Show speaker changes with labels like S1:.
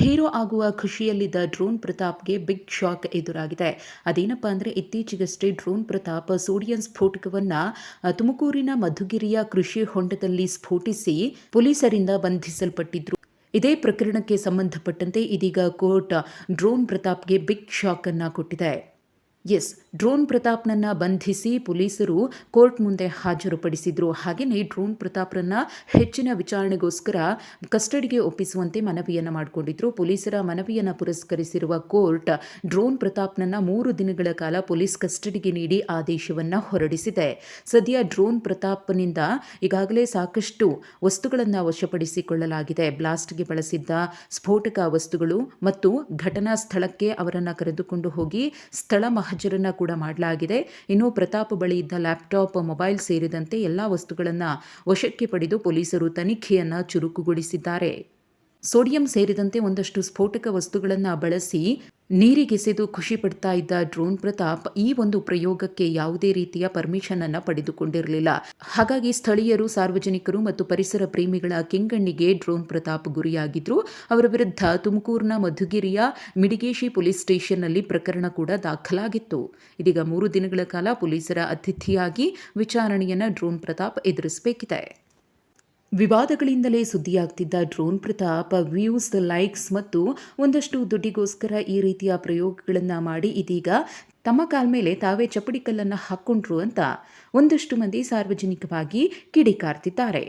S1: Hero ಆಗುವ ಖುಷಿಯಲ್ಲಿದ್ದ drone ಪ್ರತಾಪ್ಗೆ ಬಿಗ್ ಶಾಕ್ ಎದುರಾಗಿದೆ. ಅದೇನಪ್ಪ ಅಂದರೆ ಇತ್ತೀಚೆಗಷ್ಟೇ ಡ್ರೋನ್ ಪ್ರತಾಪ್ ಸೋಡಿಯಂ ಸ್ಫೋಟಕವನ್ನು ತುಮಕೂರಿನ ಮಧುಗಿರಿಯ ಕೃಷಿ ಹೊಂಡದಲ್ಲಿ ಸ್ಫೋಟಿಸಿ ಪೊಲೀಸರಿಂದ ಬಂಧಿಸಲ್ಪಟ್ಟಿದ್ರು. ಇದೇ ಪ್ರಕರಣಕ್ಕೆ ಸಂಬಂಧಪಟ್ಟಂತೆ ಇದೀಗ ಕೋರ್ಟ್ ಡ್ರೋನ್ ಪ್ರತಾಪ್ಗೆ ಬಿಗ್ ಶಾಕ್ ಅನ್ನು ಕೊಟ್ಟಿದೆ. ಎಸ್, ಡ್ರೋನ್ ಪ್ರತಾಪ್ನನ್ನ ಬಂಧಿಸಿ ಪೊಲೀಸರು ಕೋರ್ಟ್ ಮುಂದೆ ಹಾಜರುಪಡಿಸಿದ್ರು. ಹಾಗೆಯೇ ಡ್ರೋನ್ ಪ್ರತಾಪ್ರನ್ನ ಹೆಚ್ಚಿನ ವಿಚಾರಣೆಗೋಸ್ಕರ ಕಸ್ಟಡಿಗೆ ಒಪ್ಪಿಸುವಂತೆ ಮನವಿಯನ್ನು ಮಾಡಿಕೊಂಡಿದ್ರು. ಪೊಲೀಸರ ಮನವಿಯನ್ನು ಪುರಸ್ಕರಿಸಿರುವ ಕೋರ್ಟ್ ಡ್ರೋನ್ ಪ್ರತಾಪ್ನನ್ನ ಮೂರು ದಿನಗಳ ಕಾಲ ಪೊಲೀಸ್ ಕಸ್ಟಡಿಗೆ ನೀಡಿ ಆದೇಶವನ್ನು ಹೊರಡಿಸಿದೆ. ಸದ್ಯ ಡ್ರೋನ್ ಪ್ರತಾಪ್ನಿಂದ ಈಗಾಗಲೇ ಸಾಕಷ್ಟು ವಸ್ತುಗಳನ್ನು ವಶಪಡಿಸಿಕೊಳ್ಳಲಾಗಿದೆ. ಬ್ಲಾಸ್ಟ್ಗೆ ಬಳಸಿದ್ದ ಸ್ಫೋಟಕ ವಸ್ತುಗಳು ಮತ್ತು ಘಟನಾ ಸ್ಥಳಕ್ಕೆ ಅವರನ್ನು ಕರೆದುಕೊಂಡು ಹೋಗಿ ಸ್ಥಳ ಮಹಜರನ್ನ ಕೂಡ ಮಾಡಲಾಗಿದೆ. ಇನ್ನು ಪ್ರತಾಪ್ ಬಳಿ ಇದ್ದ ಲ್ಯಾಪ್ಟಾಪ್, ಮೊಬೈಲ್ ಸೇರಿದಂತೆ ಎಲ್ಲ ವಸ್ತುಗಳನ್ನು ವಶಕ್ಕೆ ಪಡೆದು ಪೊಲೀಸರು ತನಿಖೆಯನ್ನು ಚುರುಕುಗೊಳಿಸಿದ್ದಾರೆ. ಸೋಡಿಯಂ ಸೇರಿದಂತೆ ಒಂದಷ್ಟು ಸ್ಫೋಟಕ ವಸ್ತುಗಳನ್ನು ಬಳಸಿ ನೀರಿಗೆಸೆದು ಖುಷಿ ಪಡ್ತಾ ಇದ್ದ ಡ್ರೋನ್ ಪ್ರತಾಪ್ ಈ ಒಂದು ಪ್ರಯೋಗಕ್ಕೆ ಯಾವುದೇ ರೀತಿಯ ಪರ್ಮಿಷನ್ ಅನ್ನು ಪಡೆದುಕೊಂಡಿರಲಿಲ್ಲ. ಹಾಗಾಗಿ ಸ್ಥಳೀಯರು, ಸಾರ್ವಜನಿಕರು ಮತ್ತು ಪರಿಸರ ಪ್ರೇಮಿಗಳ ಕೆಂಗಣ್ಣಿಗೆ ಡ್ರೋನ್ ಪ್ರತಾಪ್ ಗುರಿಯಾಗಿದ್ರು. ಅವರ ವಿರುದ್ಧ ತುಮಕೂರಿನ ಮಧುಗಿರಿಯ ಮಿಡಿಗೇಶಿ ಪೊಲೀಸ್ ಸ್ಟೇಷನ್ನಲ್ಲಿ ಪ್ರಕರಣ ಕೂಡ ದಾಖಲಾಗಿತ್ತು. ಇದೀಗ ಮೂರು ದಿನಗಳ ಕಾಲ ಪೊಲೀಸರ ಅತಿಥಿಯಾಗಿ ವಿಚಾರಣೆಯನ್ನ ಡ್ರೋನ್ ಪ್ರತಾಪ್ ಎದುರಿಸಬೇಕಿದೆ. ವಿವಾದಗಳಿಂದಲೇ ಸುದ್ದಿಯಾಗ್ತಿದ್ದ ಡ್ರೋನ್ ಪ್ರತಾಪ್ ವ್ಯೂಸ್ ಲೈಕ್ಸ್ ಮತ್ತು ಒಂದಷ್ಟು ದುಡ್ಡಿಗೋಸ್ಕರ ಈ ರೀತಿಯ ಪ್ರಯೋಗಗಳನ್ನು ಮಾಡಿ ಇದೀಗ ತಮ್ಮ ಕಾಲ ಮೇಲೆ ತಾವೇ ಚಪ್ಪಡಿ ಕಲ್ಲನ್ನು ಹಾಕ್ಕೊಂಡ್ರು ಅಂತ ಒಂದಷ್ಟು ಮಂದಿ ಸಾರ್ವಜನಿಕವಾಗಿ ಕಿಡಿಕಾರ್ತಿದ್ದಾರೆ.